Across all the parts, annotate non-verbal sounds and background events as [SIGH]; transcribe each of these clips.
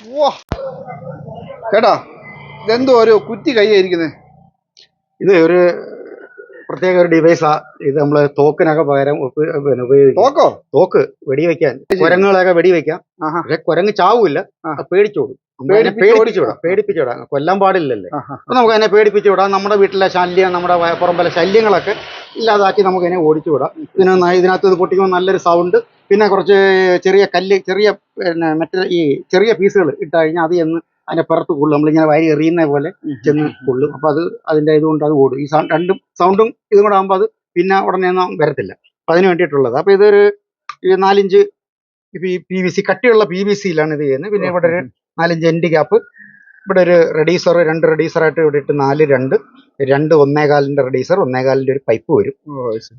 വാ. ചേട്ടാ ഇതെന്തോ ഒരു കുറ്റി കൈയായിരിക്കുന്നത് ഇത് ഒരു പ്രത്യേക ഒരു ഡിവൈസാ ഇത് നമ്മൾ തോക്കിനൊക്കെ പകരം പിന്നെ ഉപയോഗിക്കും. തോക്കോ? തോക്ക് വെടിവെക്കാൻ കുരങ്ങുകളൊക്കെ വെടിവെക്കാം. പക്ഷെ കുരങ്ങ് ചാവൂല ആ. അത് പേടിച്ചോടും പേടിപ്പിച്ചുവിടാം അതിനെ പേടിപ്പിച്ച് പേടിപ്പിച്ചു ഓടിച്ചു വിടാം. പേടിപ്പിച്ചു വിടാം. കൊല്ലാൻ പാടില്ലല്ലേ. അപ്പൊ നമുക്ക് അതിനെ പേടിപ്പിച്ചു വിടാം. നമ്മുടെ വീട്ടിലെ ശല്യം നമ്മുടെ പുറമ്പലെ ശല്യങ്ങളൊക്കെ ഇല്ലാതാക്കി നമുക്ക് അതിനെ ഓടിച്ചു വിടാം. ഇതിന് ഇതിനകത്ത് ഇത് പൊട്ടിക്കുമ്പോൾ നല്ലൊരു സൗണ്ട് പിന്നെ കുറച്ച് ചെറിയ കല്ല് ചെറിയ പിന്നെ മറ്റേ ഈ ചെറിയ പീസുകൾ ഇട്ട് കഴിഞ്ഞാൽ അത് ചെന്ന് അതിന്റെ പുറത്ത് കൊള്ളും. നമ്മളിങ്ങനെ വാരി എറിയുന്ന പോലെ ചെന്ന് കൊള്ളും. അപ്പൊ അത് അതിന്റെ ഇതുകൊണ്ട് അത് ഓടും. ഈ സൗണ്ട് രണ്ടും സൗണ്ടും ഇതും കൂടെ ആകുമ്പോൾ അത് പിന്നെ ഉടനെ ഒന്നും വരത്തില്ല. അപ്പൊ അതിന് വേണ്ടിയിട്ടുള്ളത്. അപ്പൊ ഇതൊരു നാലിഞ്ച് ഈ പി വി സി കട്ടിയുള്ള പി വി സിയിലാണ് ഇത് ചെയ്യുന്നത്. പിന്നെ ഇവിടെ ഒരു നാലിഞ്ച് എൻഡ് ഗ്യാപ്പ് ഇവിടെ ഒരു റെഡീസർ രണ്ട് റെഡീസറായിട്ട് ഇവിടെ ഇട്ട് നാല് രണ്ട്. രണ്ട് ഒന്നേകാലിന്റെ റെഡീസർ ഒന്നേകാലിന്റെ ഒരു പൈപ്പ് വരും.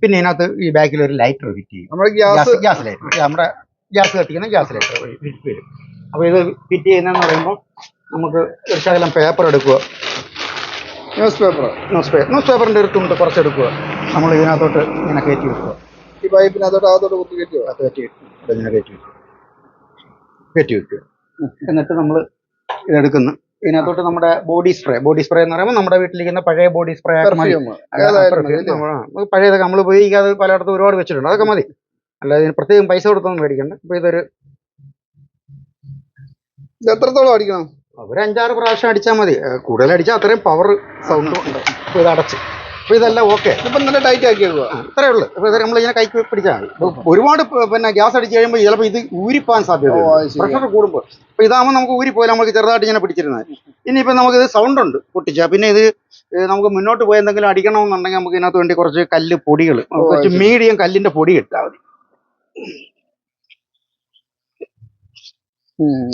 പിന്നെ ഇതിനകത്ത് ഈ ബാക്കിൽ ഒരു ലൈറ്റർ ഫിറ്റ് ചെയ്യും. നമ്മുടെ ഗ്യാസ് ഗ്യാസ് ഗ്യാസ് ലൈറ്റർ നമ്മുടെ ഗ്യാസ് കത്തിക്കുന്ന ഗ്യാസ് ലൈറ്റർ ഫിറ്റ് വരും. അപ്പൊ ഇത് ഫിറ്റ് ചെയ്യുന്നതെന്ന് പറയുമ്പോൾ നമുക്ക് ഒരു ശകലം പേപ്പർ എടുക്കുക. Newspaper newspaper news പേപ്പറിന്റെ ഒരു തുണ്ട് കുറച്ച് എടുക്കുക നമ്മൾ ഇതിനകത്തോട്ട് ഇങ്ങനെ കയറ്റി വെക്കുക. ഈ പൈപ്പിനകത്തോട്ട് അകത്തോട്ട് കുത്തി കയറ്റി അത് കയറ്റി വെക്കുക. ഇങ്ങനെ കയറ്റി വെക്കുക. കയറ്റി വെക്കുക. എന്നിട്ട് നമ്മൾ ഇതെടുക്കുന്നു. ഇതിനകത്തോട്ട് നമ്മുടെ ബോഡി സ്പ്രേ ബോഡി സ്പ്രേ എന്ന് പറയുമ്പോൾ നമ്മുടെ വീട്ടിലിരിക്കുന്ന പഴയ ബോഡി സ്പ്രേ പഴയതൊക്കെ നമ്മൾ ഉപയോഗിക്കാതെ പലയിടത്തും ഒരുപാട് വെച്ചിട്ടുണ്ട്. അതൊക്കെ മതി. അല്ലാതെ ഇതിന് പ്രത്യേകം പൈസ കൊടുത്തൊന്നും മേടിക്കണ്ട. അപ്പൊ ഇതൊരു എത്രത്തോളം അടിക്കണം? ഒരു അഞ്ചാറ് പ്രാവശ്യം അടിച്ചാൽ മതി. കൂടുതൽ അടിച്ചാൽ അത്രയും പവർ സൗണ്ട് ഉണ്ട്. അപ്പോൾ ഇത് അടച്ച്. അപ്പോൾ ഇതെല്ലാം ഓക്കെ ഇപ്പം നല്ല ടൈറ്റ് ആക്കി വെക്കുക അത്രേ ഉള്ളൂ. അപ്പോൾ ഇതൊക്കെ നമ്മളിങ്ങനെ കൈക്ക് പിടിച്ചാൽ മതി. ഒരുപാട് പിന്നെ ഗ്യാസ് അടിച്ച് കഴിയുമ്പോൾ ചിലപ്പോൾ ഇത് ഊരിപ്പോകാൻ സാധ്യത. പ്രഷർ കൂടുമ്പോൾ അപ്പോൾ ഇതാകുമ്പോൾ നമുക്ക് ഊരിപ്പോയാൽ നമുക്ക് ചെറുതായിട്ട് ഇങ്ങനെ പിടിച്ചിരുന്നത്. ഇനിയിപ്പോൾ നമുക്ക് ഇത് സൗണ്ട് ഉണ്ട് പൊട്ടിച്ച. പിന്നെ ഇത് നമുക്ക് മുന്നോട്ട് പോയി എന്തെങ്കിലും അടിക്കണമെന്നുണ്ടെങ്കിൽ നമുക്ക് ഇതിനകത്ത് വേണ്ടി കുറച്ച് കല്ല് പൊടികൾ കുറച്ച് മീഡിയം കല്ലിന്റെ പൊടി ഇട്ടാൽ മതി. ഉം,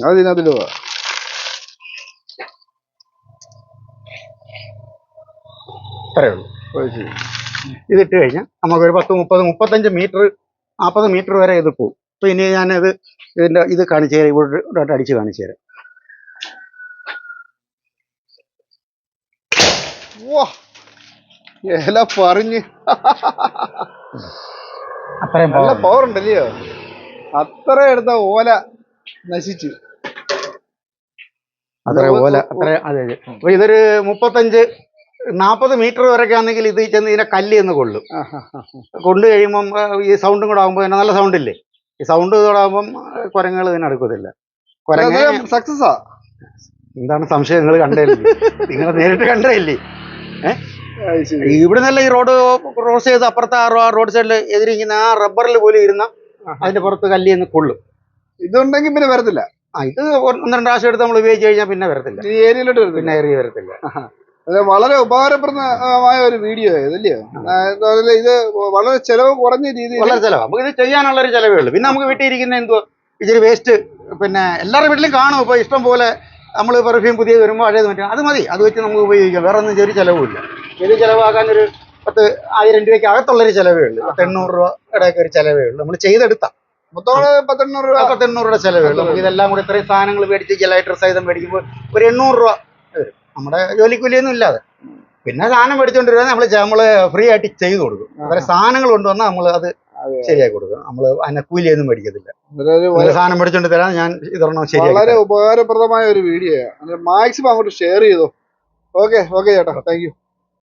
അത് ഇതിനകത്തിടുക അത്രേ ഉള്ളൂ. ഇതിട്ട് കഴിഞ്ഞാൽ നമുക്കൊരു പത്ത് മുപ്പത് മുപ്പത്തഞ്ച് മീറ്റർ നാൽപ്പത് മീറ്റർ വരെ ഇത് പോവും. അപ്പൊ ഇനി ഞാനത് ഇതിന്റെ ഇത് കാണിച്ചു തരാം ഇവിടെ അടിച്ച് കാണിച്ചു തരാം. ഓ ഇല പറഞ്ഞ്. അത്രയും നല്ല. പവർ ഉണ്ടല്ലയോ? അത്ര എടുത്ത ഓല നശിച്ചു. അത്ര ഓല അത്ര അതെ അതെ. അപ്പൊ ഇതൊരു മുപ്പത്തഞ്ച് നാൽപ്പത് മീറ്റർ വരെയൊക്കെ ആണെങ്കിൽ ഇത് ചെന്ന് ഇതിനെ കല്ല് എന്ന് കൊള്ളും. കൊണ്ടു കഴിയുമ്പം ഈ സൗണ്ടും കൂടെ ആകുമ്പോൾ നല്ല സൗണ്ട് ഇല്ലേ ഈ സൗണ്ട് കൂടെ ആകുമ്പം കുരങ്ങൾ ഇതിനെ അടുക്കത്തില്ല. സക്സസ് ആ? എന്താണ് സംശയം? നിങ്ങൾ കണ്ടല്ലേ? [LAUGHS] നിങ്ങൾ നേരിട്ട് കണ്ടല്ലേ? ഇവിടെ നിന്നല്ല ഈ റോഡ് ക്രോസ് ചെയ്ത് അപ്പുറത്തെ ആ റോഡ് സൈഡിൽ എതിരിക്കുന്ന ആ റബ്ബറിൽ പോലും ഇരുന്ന അതിന്റെ പുറത്ത് കല്ല് എന്ന് കൊള്ളും. ഇതുണ്ടെങ്കിൽ പിന്നെ വരത്തില്ല? ആ ഇത് ഒന്ന് രണ്ട് പ്രാവശ്യം എടുത്ത് നമ്മൾ ഉപയോഗിച്ച് കഴിഞ്ഞാൽ പിന്നെ വരത്തില്ല. ഏരിയയിലോട്ട് പിന്നെ ഏരിയ വരത്തില്ല. അത് വളരെ ഉപകാരപ്രദമായ ഒരു വീഡിയോ ഇതല്ലയോ ഇത് വളരെ ചെലവ് കുറഞ്ഞ രീതിയിൽ വളരെ ചെലവ്. നമുക്ക് ഇത് ചെയ്യാനുള്ള ഒരു ചെലവേ ഉള്ളൂ. പിന്നെ നമുക്ക് വീട്ടിൽ ഇരിക്കുന്ന എന്തോ ഇച്ചിരി വേസ്റ്റ് പിന്നെ എല്ലാവരുടെ വീട്ടിലും കാണും. ഇപ്പൊ ഇഷ്ടം പോലെ നമ്മൾ പെർഫ്യൂം പുതിയത് വരുമ്പോൾ പഴയത് മറ്റേ അത് മതി. അത് വെച്ച് നമുക്ക് ഉപയോഗിക്കാം. വേറെ ഒന്നും ഒരു ചിലവുമില്ല. ഇത് ചിലവാക്കാൻ ഒരു പത്ത് ആയിരം രൂപയ്ക്ക് അകത്തുള്ളൊരു ചിലവേ ഉള്ളൂ. പത്ത് എണ്ണൂറ് രൂപയുടെ ഒക്കെ ഒരു ചിലവേ ഉള്ളൂ. നമ്മൾ ചെയ്തെടുത്താം. മൊത്തം പത്തെണ്ണൂറ് രൂപ. പത്ത് എണ്ണൂറ് രൂപ ചിലവേ ഉള്ളൂ. നമുക്ക് ഇതെല്ലാം കൂടി ഇത്രയും സാധനങ്ങൾ മേടിച്ച് ജലൈറ്റർ സഹിതം മേടിക്കുമ്പോൾ ഒരു എണ്ണൂറ് രൂപ വരും. നമ്മുടെ ജോലിക്കൂലിയൊന്നും ഇല്ലാതെ. പിന്നെ സാധനം മേടിച്ചോണ്ട് വരുന്നത് നമ്മൾ നമ്മൾ ഫ്രീ ആയിട്ട് ചെയ്തു കൊടുക്കും. അവരെ സാധനങ്ങൾ കൊണ്ടുവന്നാൽ നമ്മൾ അത് ശരിയായി ശരിയാക്കി കൊടുക്കും. നമ്മൾ അതിനെ കൂലിയൊന്നും മേടിക്കത്തില്ല. സാധനം മേടിച്ചോണ്ട് തരാൻ ഞാൻ ഇതൊരെണ്ണം ശരി വളരെ ഉപകാരപ്രദമായ ഒരു വീഡിയോ മാക്സിമം അങ്ങോട്ട് ഷെയർ ചെയ്തോ. ഓക്കെ ഓക്കെ ചേട്ടാ. Thank you